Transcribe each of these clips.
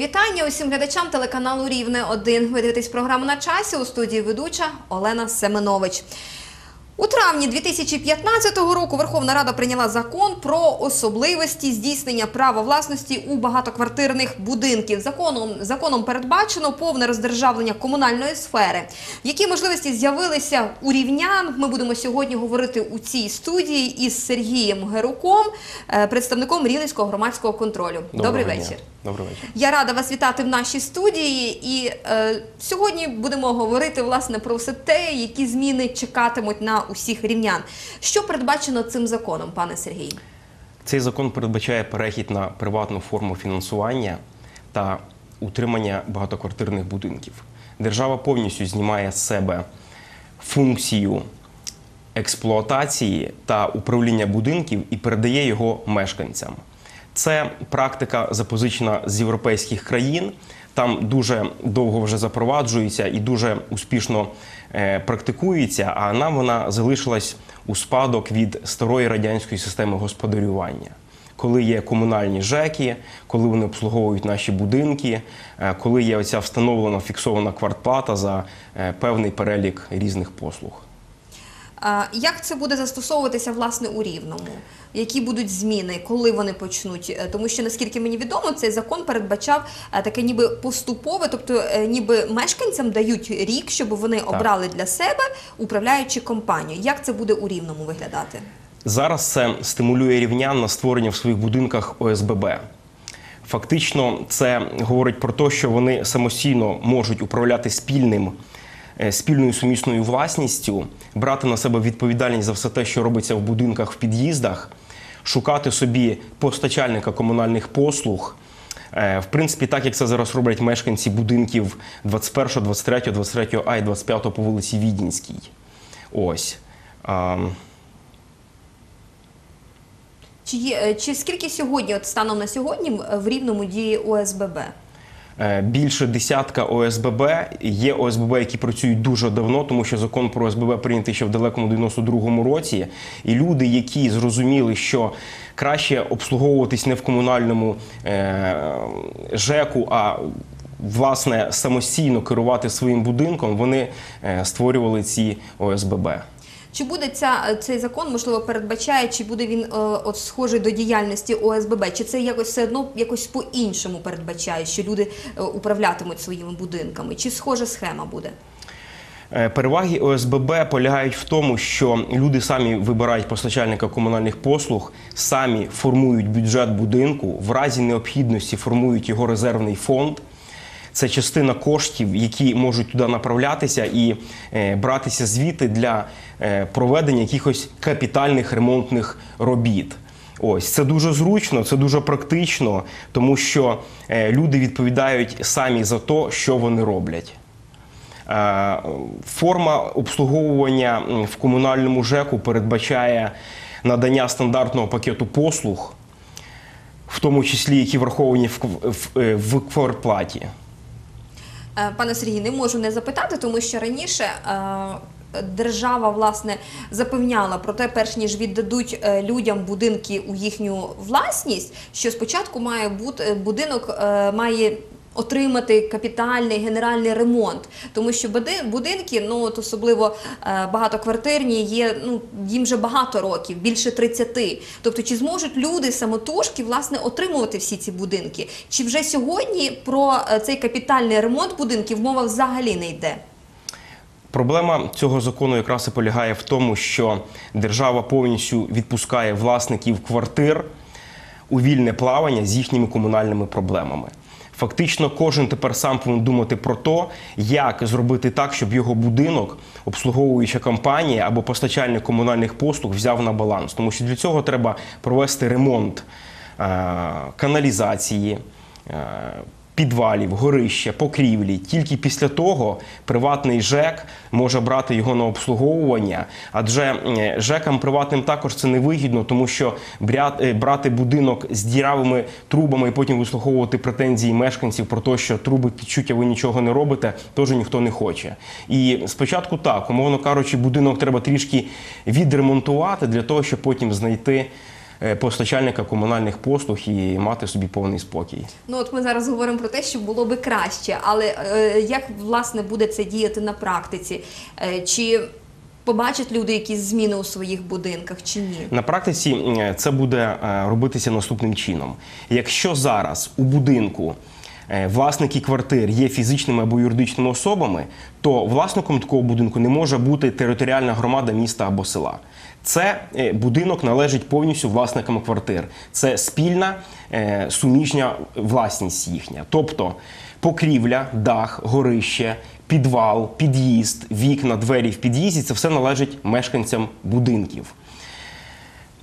вітання усім глядачам телеканалу Рівне 1 Ви дивитесь програму на часі у студії ведуча Олена Семенович. У травні 2015 року Верховна Рада прийняла закон про особливості здійснення права власності у багатоквартирних будинків. Законом законом передбачено повне роздержавлення комунальної сфери. Які можливості з'явилися у рівнян? Ми будемо сьогодні говорити у цій студії із Сергієм Геруком, е, представником Рівненського громадського контролю. Добрий дня. вечір. Добрий вечір. Я рада вас вітати в нашій студії. І е, сьогодні будемо говорити власне про все те, які зміни чекатимуть на усіх рівнян. Що передбачено цим законом, пане Сергій? Цей закон передбачає перехід на приватну форму фінансування та утримання багатоквартирних будинків. Держава повністю знімає з себе функцію експлуатації та управління будинків і передає його мешканцям. Це практика запозичена з європейських країн. Там дуже довго вже запроваджується і дуже успішно е, практикується. А нам вона залишилась у спадок від старої радянської системи господарювання. Коли є комунальні ЖЕКи, коли вони обслуговують наші будинки, е, коли є оця встановлена фіксована квартплата за е, певний перелік різних послуг. Як це буде застосовуватися власне у рівному? Які будуть зміни, коли вони почнуть? Е, Тому що наскільки мені відомо, цей закон передбачав е, таке ніби поступове, тобто е, ніби мешканцям дають рік, щоб вони обрали для себе управляючи компанію. Як це буде у рівному виглядати? Зараз це стимулює рівнян на створення в своїх будинках ОСББ. Фактично, це говорить про те, що вони самостійно можуть управляти спільним, спільною сумісною власністю, брати на себе відповідальність за все те, що робиться в будинках, в під'їздах, шукати собі постачальника комунальних послуг. Е, В принципі, так як це зараз роблять мешканці будинків 21, 23, 23 А і 25 по вулиці Відінській. Ось. Чи е, чи скільки сьогодні, от станом на сьогодні, в рівному діє ОСББ? Е, Більше десятка ОСББ. Є ОСББ, які працюють дуже давно, тому що закон про ОСББ прийнятий ще в далекому 92-му році. І люди, які зрозуміли, що краще обслуговуватись не в комунальному е, ЖЕКу, а власне самостійно керувати своїм будинком, вони е, створювали ці ОСББ. Чи буде ця, цей закон, можливо, передбачає, чи буде він е, от схожий до діяльності ОСББ? Чи це якось все одно якось по-іншому передбачає, що люди е, управлятимуть своїми будинками? Чи схожа схема буде? Е, Переваги ОСББ полягають в тому, що люди самі вибирають постачальника комунальних послуг, самі формують бюджет будинку, в разі необхідності формують його резервний фонд. Це частина коштів, які можуть туди направлятися і е, братися звідти для е, проведення якихось капітальних ремонтних робіт. Ось це дуже зручно, це дуже практично, тому що е, люди відповідають самі за те, що вони роблять. Форма обслуговування в комунальному ЖЕКу передбачає надання стандартного пакету послуг, в тому числі які враховані в квартплаті. Е, Пане Сергій, не можу не запитати, тому що раніше е, держава власне запевняла про те, перш ніж віддадуть е, людям будинки у їхню власність, що спочатку має бути будинок має. Отримати капітальний генеральний ремонт, тому що будинки, ну от особливо е, багатоквартирні, є ну їм вже багато років, більше 30. Тобто, чи зможуть люди самотужки власне отримувати всі ці будинки? Чи вже сьогодні про е, цей капітальний ремонт будинків мова взагалі не йде? Проблема цього закону якраз і полягає в тому, що держава повністю відпускає власників квартир у вільне плавання з їхніми комунальними проблемами. Фактично, кожен тепер сам повинен думати про те, як зробити так, щоб його будинок, обслуговуюча компанія або постачальник комунальних послуг взяв на баланс. Тому що для цього треба провести ремонт е, каналізації. Підвалів, горища, покрівлі. Тільки після того приватний ЖЕК може брати його на обслуговування. Адже ЖЕКам приватним також це не вигідно, тому що е, брати будинок з діравими трубами і потім вислуховувати претензії мешканців про те, що труби течуть, а ви нічого не робите, теж ніхто не хоче. І спочатку так, умовно кажучи, будинок треба трішки відремонтувати для того, щоб потім знайти постачальника комунальних послуг і мати собі повний спокій. Ну от ми зараз говоримо про те, що було би краще, але е, як власне буде це діяти на практиці? Е, чи побачать люди якісь зміни у своїх будинках, чи ні? На практиці е, це буде е, робитися наступним чином. Якщо зараз у будинку е, власники квартир є фізичними або юридичними особами, то власником такого будинку не може бути територіальна громада міста або села. Це е, будинок належить повністю власникам квартир. Це спільна е, суміжня власність їхня. Тобто покрівля, дах, горище, підвал, під'їзд, вікна, двері в під'їзді це все належить мешканцям будинків.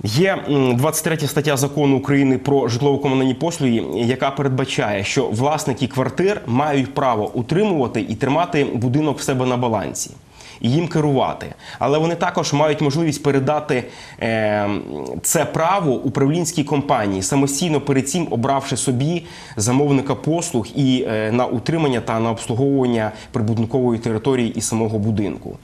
Є м, 23 стаття закону України про житлово-комунальні послуги, яка передбачає, що власники квартир мають право утримувати і тримати будинок в себе на балансі. І їм керувати, але вони також мають можливість передати е, це право управлінській компанії, самостійно перед цим обравши собі замовника послуг і е, на утримання та на обслуговування прибудинкової території і самого будинку.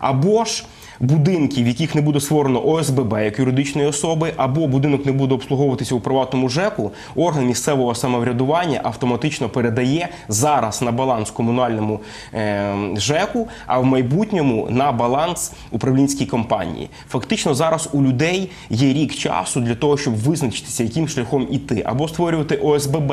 Або ж будинки, в яких не буде створено ОСББ як юридичної особи, або будинок не буде обслуговуватися у приватному ЖЕКу, орган місцевого самоврядування автоматично передає зараз на баланс комунальному е, ЖЕКу, а в майбутньому на баланс управлінській компанії. Фактично зараз у людей є рік часу для того, щоб визначитися, яким шляхом іти, або створювати ОСББ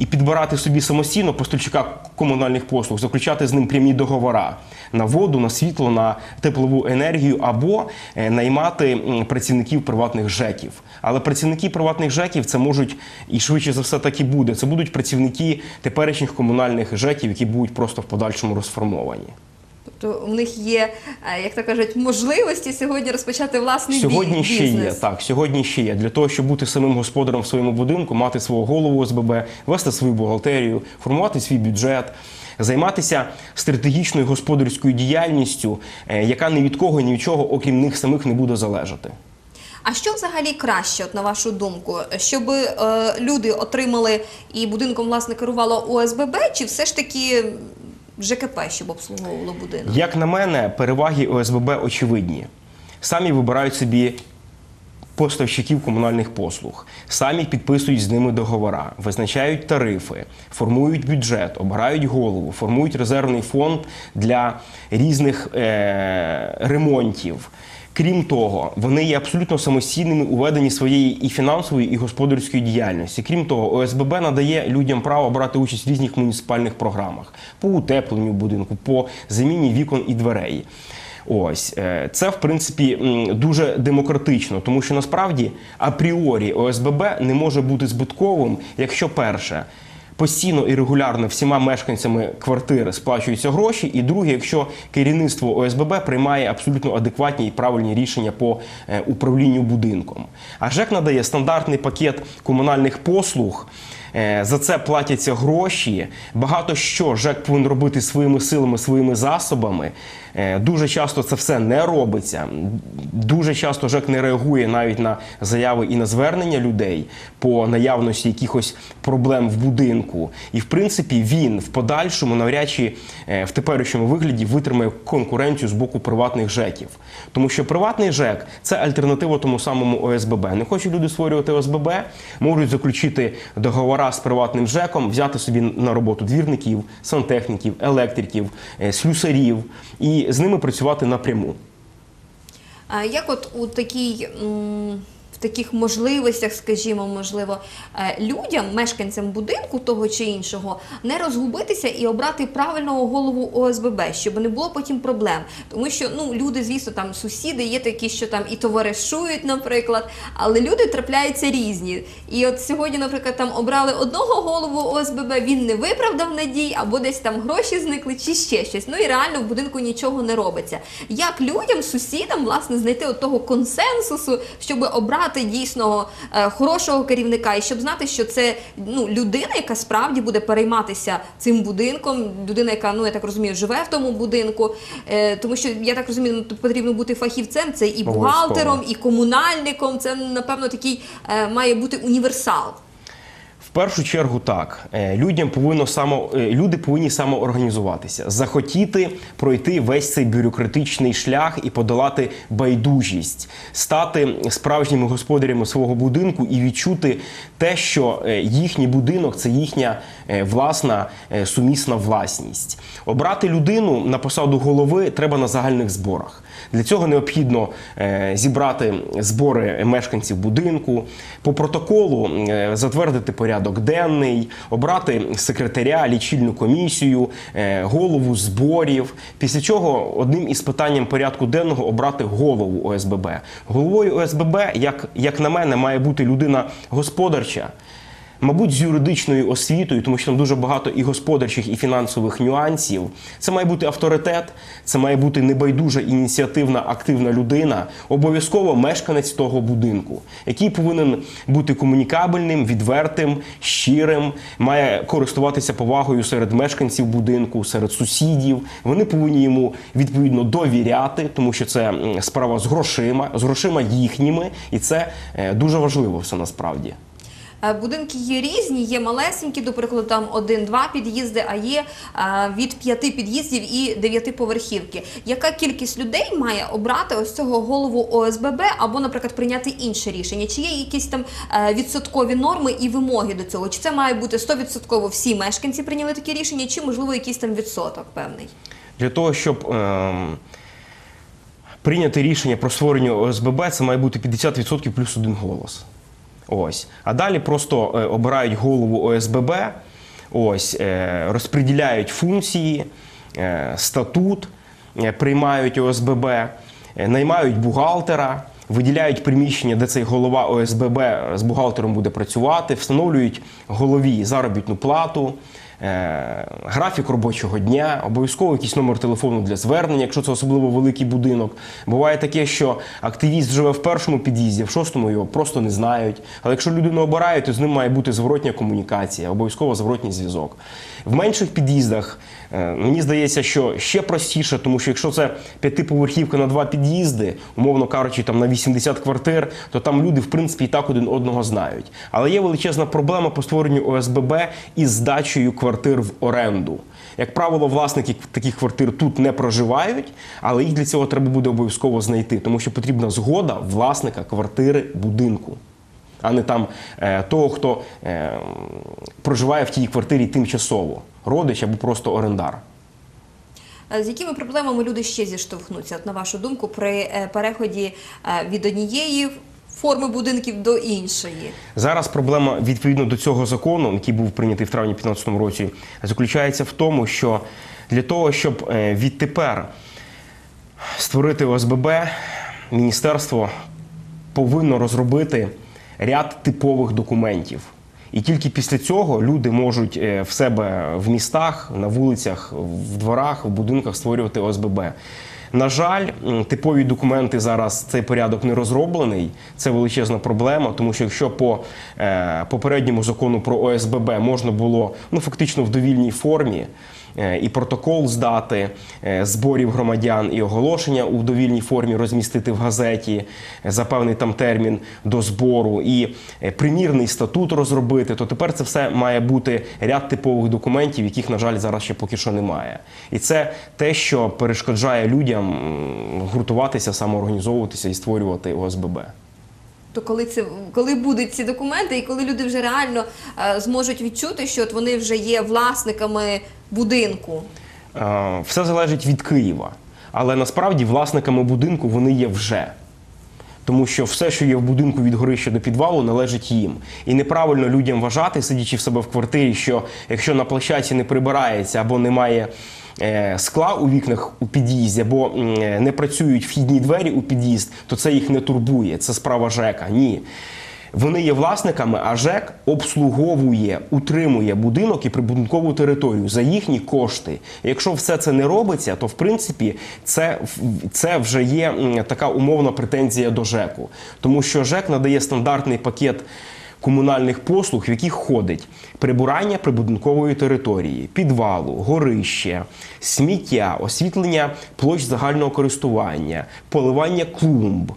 і підбирати собі самостійно поставщика комунальних послуг, заключати з ним прямі договори на воду, на світло, на теплову енергію, або е, наймати працівників приватних ЖЕКів. Але працівники приватних ЖЕКів це можуть і швидше за все так і буде. Це будуть працівники теперішніх комунальних ЖЕКів, які будуть просто в подальшому розформовані. Тобто у них є, е, як то кажуть, можливості сьогодні розпочати власний бі- Сьогодні ще є так. Сьогодні ще є для того, щоб бути самим господарем в своєму будинку, мати свого голову ОСББ, вести свою бухгалтерію, формувати свій бюджет. Займатися стратегічною господарською діяльністю, е, яка ні від кого, ні від чого, окрім них самих, не буде залежати. А що взагалі краще, от на вашу думку, щоб е, люди отримали і будинком власне керувало ОСББ, чи все ж таки ЖКП, щоб обслуговувало будинок? Як на мене, переваги ОСББ очевидні. Самі вибирають собі поставщиків комунальних послуг, самі підписують з ними договори, визначають тарифи, формують бюджет, обирають голову, формують резервний фонд для різних е- ремонтів. Крім того, вони є абсолютно самостійними у веденні своєї і фінансової, і господарської діяльності. Крім того, ОСББ надає людям право брати участь в різних муніципальних програмах по утепленню будинку, по заміні вікон і дверей. Ось е, це в принципі дуже демократично, тому що насправді апріорі ОСББ не може бути збитковим, якщо перше. Постійно і регулярно всіма мешканцями квартири сплачуються гроші, і друге, якщо керівництво ОСББ приймає абсолютно адекватні і правильні рішення по е, управлінню будинком. А ЖЕК надає стандартний пакет комунальних послуг. Е, За це платяться гроші. Багато що ЖЕК повинен робити своїми силами, своїми засобами. Е, Дуже часто це все не робиться. Дуже часто ЖЕК не реагує навіть на заяви і на звернення людей по наявності якихось проблем в будинку. І в принципі він в подальшому навряд чи е, в теперішньому вигляді витримає конкуренцію з боку приватних ЖЕКів. Тому що приватний ЖЕК це альтернатива тому самому ОСББ. Не хочуть люди створювати ОСББ, можуть заключити договори з приватним ЖЕКом, взяти собі на роботу двірників, сантехніків, електриків, е, слюсарів і з ними працювати напряму. Як от у такій. Таких можливостях, скажімо, можливо, е, людям, мешканцям будинку того чи іншого, не розгубитися і обрати правильного голову ОСББ, щоб не було потім проблем. Тому що ну люди, звісно, там сусіди є такі, що там і товаришують, наприклад, але люди трапляються різні. І от сьогодні, наприклад, там обрали одного голову ОСББ, він не виправдав надій, або десь там гроші зникли, чи ще щось. Ну і реально в будинку нічого не робиться. Як людям, сусідам, власне, знайти от того консенсусу, щоб обрати дійсно е, хорошого керівника, і щоб знати, що це ну людина, яка справді буде перейматися цим будинком, людина, яка ну я так розумію, живе в тому будинку. Е, тому що я так розумію, ну, потрібно бути фахівцем, це і бухгалтером, і комунальником. Це напевно такий е, має бути універсал. Першу чергу так. Е, Людям повинно само, е, люди повинні самоорганізуватися, захотіти пройти весь цей бюрократичний шлях і подолати байдужість, стати справжніми господарями свого будинку і відчути те, що е, їхній будинок це їхня власна сумісна власність. Обрати людину на посаду голови треба на загальних зборах. Для цього необхідно е, зібрати збори мешканців будинку, по протоколу е, затвердити порядок денний, обрати секретаря, лічильну комісію, е, голову зборів. Після чого одним із питанням порядку денного обрати голову ОСББ. Головою ОСББ, як, як на мене, має бути людина господарча. Мабуть, з юридичною освітою, тому що там дуже багато і господарчих, і фінансових нюансів. Це має бути авторитет, це має бути небайдужа ініціативна, активна людина, обов'язково мешканець того будинку, який повинен бути комунікабельним, відвертим, щирим, має користуватися повагою серед мешканців будинку, серед сусідів. Вони повинні йому відповідно довіряти, тому що це справа з грошима, з грошима їхніми, і це е, дуже важливо все насправді. Е, Будинки є різні, є малесенькі, до прикладу, там один-два під'їзди, а є е, від п'яти під'їздів і дев'ятиповерхівки. Яка кількість людей має обрати ось цього голову ОСББ або, наприклад, прийняти інше рішення? Чи є якісь там е, відсоткові норми і вимоги до цього? Чи це має бути 100% всі мешканці прийняли такі рішення, чи можливо якийсь там відсоток певний? Для того, щоб ем, прийняти рішення про створення ОСББ, це має бути 50% плюс один голос. Ось. А далі просто е, обирають голову ОСББ, ось, е, розподіляють функції, е, статут, приймають ОСББ, наймають бухгалтера. Виділяють приміщення, де цей голова ОСББ з бухгалтером буде працювати, встановлюють голові заробітну плату, графік робочого дня, обов'язково якийсь номер телефону для звернення, якщо це особливо великий будинок. Буває таке, що активіст живе в першому під'їзді, в шостому його просто не знають. Але якщо людину обирають, то з ним має бути зворотня комунікація, обов'язково зворотній зв'язок. В менших під'їздах е, мені здається, що ще простіше, тому що якщо це п'ятиповерхівка на два під'їзди, умовно кажучи, там на 80 квартир, то там люди в принципі і так один одного знають. Але є величезна проблема по створенню ОСББ із здачею квартир в оренду. Як правило, власники таких квартир тут не проживають, але їх для цього треба буде обов'язково знайти, тому що потрібна згода власника квартири будинку. А не там е, того, хто е, проживає в тій квартирі тимчасово, родич або просто орендар. Е, З якими проблемами люди ще зіштовхнуться, от, на вашу думку, при переході від однієї форми будинків до іншої? Зараз проблема відповідно до цього закону, який був прийнятий в травні 2015 році, заключається в тому, що для того, щоб е, відтепер створити ОСББ, міністерство повинно розробити ряд типових документів. І тільки після цього люди можуть е, в себе в містах, на вулицях, в дворах, в будинках створювати ОСББ. На жаль, типові документи зараз цей порядок не розроблений. Це величезна проблема, тому що якщо по е, попередньому закону про ОСББ можна було ну фактично в довільній формі е, і протокол здати е, зборів громадян і оголошення у довільній формі розмістити в газеті за певний там термін до збору, і примірний статут розробити, то тепер це все має бути ряд типових документів, яких, на жаль, зараз ще поки що немає. І це те, що перешкоджає людям м, гуртуватися, самоорганізовуватися і створювати ОСББ. То коли це коли будуть ці документи, і коли люди вже реально е, зможуть відчути, що от вони вже є власниками будинку? Е, Все залежить від Києва. Але насправді власниками будинку вони є вже. Тому що все, що є в будинку від горища до підвалу, належить їм. І неправильно людям вважати, сидячи в себе в квартирі, що якщо на площадці не прибирається або немає скла у вікнах у під'їзді, або е, не працюють вхідні двері у під'їзд, то це їх не турбує. Це справа ЖЕКа. Ні. Вони є власниками, а ЖЕК обслуговує, утримує будинок і прибудинкову територію за їхні кошти. Якщо все це не робиться, то в принципі це, це вже є така умовна претензія до ЖЕКу. Тому що ЖЕК надає стандартний пакет комунальних послуг, в яких ходить прибирання прибудинкової території, підвалу, горище, сміття, освітлення площ загального користування, поливання клумб.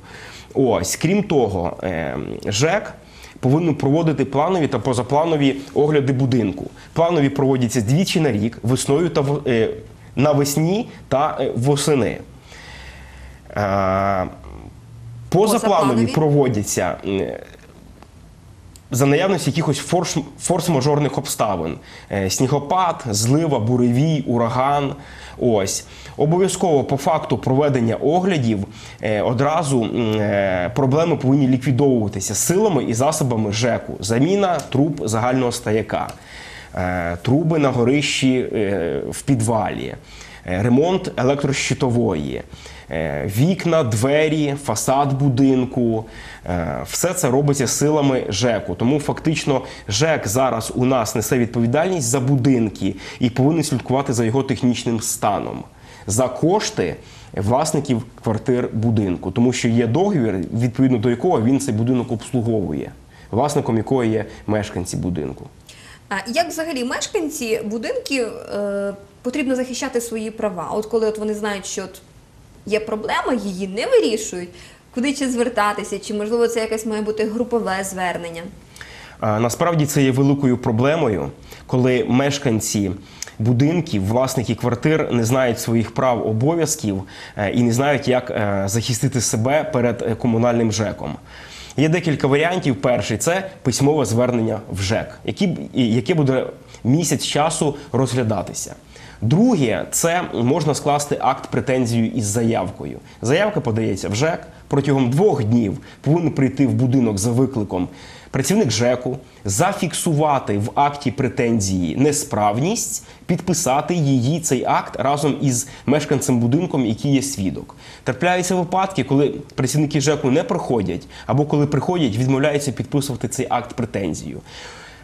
Ось, крім того, е, ЖЕК повинен проводити планові та позапланові огляди будинку. Планові проводяться двічі на рік, весною та е, навесні та е, восени. Е, Позапланові проводяться за наявності якихось форс, форс-мажорних обставин: Е, снігопад, злива, буревій, ураган. Ось обов'язково по факту проведення оглядів е, одразу е, проблеми повинні ліквідовуватися силами і засобами ЖЕКу. Заміна труб загального стояка, е, труби на горищі в підвалі, ремонт електрощитової. Е, Вікна, двері, фасад будинку е, все це робиться силами ЖЕКу. Тому фактично ЖЕК зараз у нас несе відповідальність за будинки і повинен слідкувати за його технічним станом за кошти власників квартир будинку, тому що є договір, відповідно до якого він цей будинок обслуговує, власником якого є мешканці будинку. А як взагалі мешканці будинків е, потрібно захищати свої права? От коли от вони знають, що от є проблема, її не вирішують, куди чи звертатися, чи можливо це якесь має бути групове звернення? Насправді це є великою проблемою, коли мешканці будинків, власники квартир не знають своїх прав, обов'язків е, і не знають, як е, захистити себе перед е, комунальним ЖЕКом. Є декілька варіантів. Перший це письмове звернення в ЖЕК, які яке буде місяць часу розглядатися. Друге, це можна скласти акт претензію із заявкою. Заявка подається в ЖЕК. Протягом двох днів повинен прийти в будинок за викликом працівник ЖЕКу, зафіксувати в акті претензії несправність, підписати її цей акт разом із мешканцем будинком, який є свідок. Трапляються випадки, коли працівники ЖЕКу не приходять, або коли приходять, відмовляються підписувати цей акт претензію.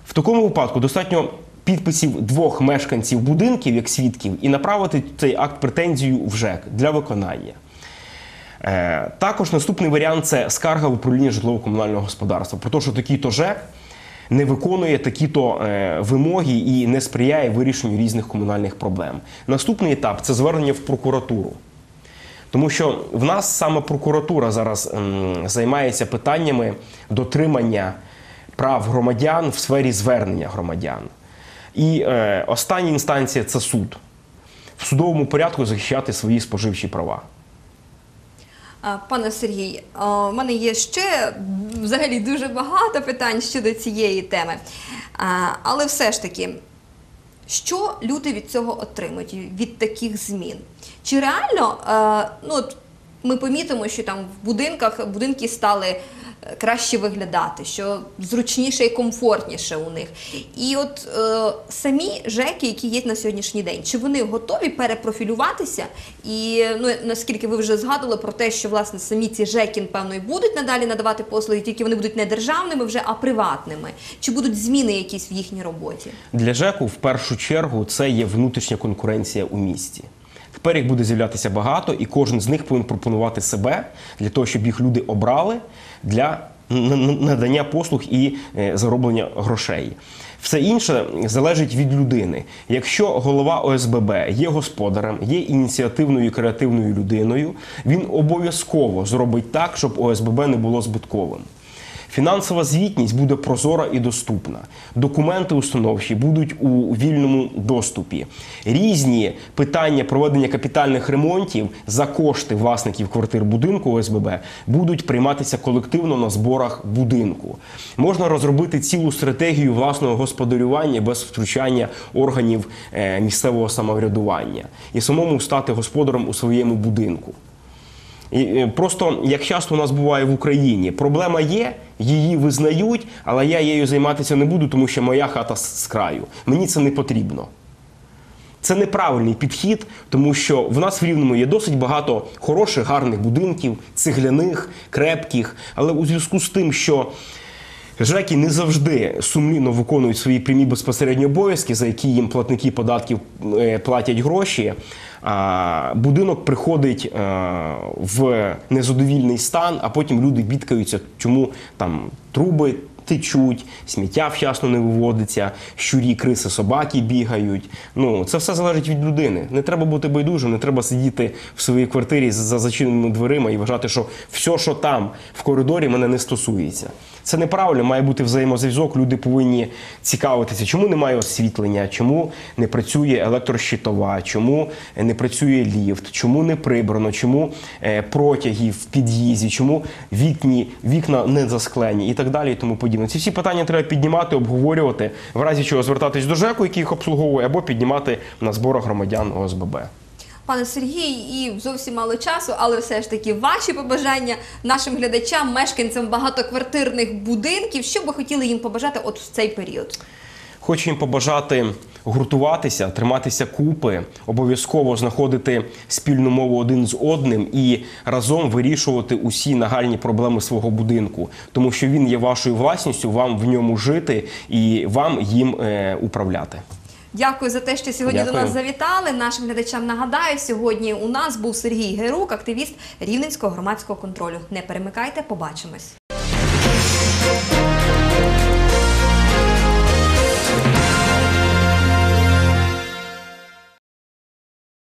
В такому випадку достатньо підписів двох мешканців будинків як свідків і направити цей акт претензію в ЖЕК для виконання. Е, Також наступний варіант це скарга в управління житлово-комунального господарства. Про те, що такий-то ЖЕК не виконує такі-то е, вимоги і не сприяє вирішенню різних комунальних проблем. Наступний етап це звернення в прокуратуру. Тому що в нас саме прокуратура зараз займається питаннями дотримання прав громадян в сфері звернення громадян. І е, остання інстанція це суд. В судовому порядку захищати свої споживчі права. Пане Сергій, у мене є ще взагалі дуже багато питань щодо цієї теми. Але все ж таки, що люди від цього отримують, від таких змін? Чи реально ну, ми помітимо, що там в будинках будинки стали е, краще виглядати, що зручніше і комфортніше у них. І от е, самі ЖЕКи, які є на сьогоднішній день, чи вони готові перепрофілюватися? І ну наскільки ви вже згадували про те, що власне самі ці ЖЕКи, напевно, і будуть надалі надавати послуги, тільки вони будуть не державними вже, а приватними. Чи будуть зміни якісь в їхній роботі? Для ЖЕКу в першу чергу це є внутрішня конкуренція у місті. Тепер їх буде з'являтися багато, і кожен з них повинен пропонувати себе для того, щоб їх люди обрали для надання послуг і е, зароблення грошей. Все інше залежить від людини. Якщо голова ОСББ є господарем, є ініціативною і креативною людиною, він обов'язково зробить так, щоб ОСББ не було збитковим. Фінансова звітність буде прозора і доступна. Документи установчі будуть у вільному доступі. Різні питання проведення капітальних ремонтів за кошти власників квартир будинку ОСББ будуть прийматися колективно на зборах будинку. Можна розробити цілу стратегію власного господарювання без втручання органів е, місцевого самоврядування і самому стати господарем у своєму будинку. І е, просто як часто у нас буває в Україні, проблема є, її визнають, але я її займатися не буду, тому що моя хата з краю. Мені це не потрібно. Це неправильний підхід, тому що в нас в Рівному є досить багато хороших, гарних будинків, цегляних, крепких. Але у зв'язку з тим, що ЖЕКи не завжди сумлінно виконують свої прямі безпосередні обов'язки, за які їм платники податків е, платять гроші. Будинок приходить е, в незадовільний стан, а потім люди бідкаються, чому там труби течуть, сміття вчасно не виводиться, щурі, криси, собаки бігають. Ну це все залежить від людини. Не треба бути байдужим, не треба сидіти в своїй квартирі за зачиненими дверима і вважати, що все, що там в коридорі, мене не стосується. Це неправильно, має бути взаємозв'язок. Люди повинні цікавитися, чому немає освітлення, чому не працює електрощитова, чому не працює ліфт, чому не прибрано, чому е, протяги в під'їзді, чому вікні, вікна не засклені і так далі, і тому подібне. Ці всі питання треба піднімати, обговорювати, в разі чого звертатись до ЖЕКу, який їх обслуговує, або піднімати на зборах громадян ОСББ. Пане Сергій, і зовсім мало часу, але все ж таки ваші побажання нашим глядачам, мешканцям багатоквартирних будинків, що б ви хотіли їм побажати от в цей період? Хочу їм побажати гуртуватися, триматися купи, обов'язково знаходити спільну мову один з одним і разом вирішувати усі нагальні проблеми свого будинку, тому що він є вашою власністю, вам в ньому жити і вам їм е, управляти. Дякую за те, що сьогодні Дякую. до нас завітали. Нашим глядачам нагадаю, сьогодні у нас був Сергій Герук, активіст Рівненського громадського контролю. Не перемикайте, побачимось.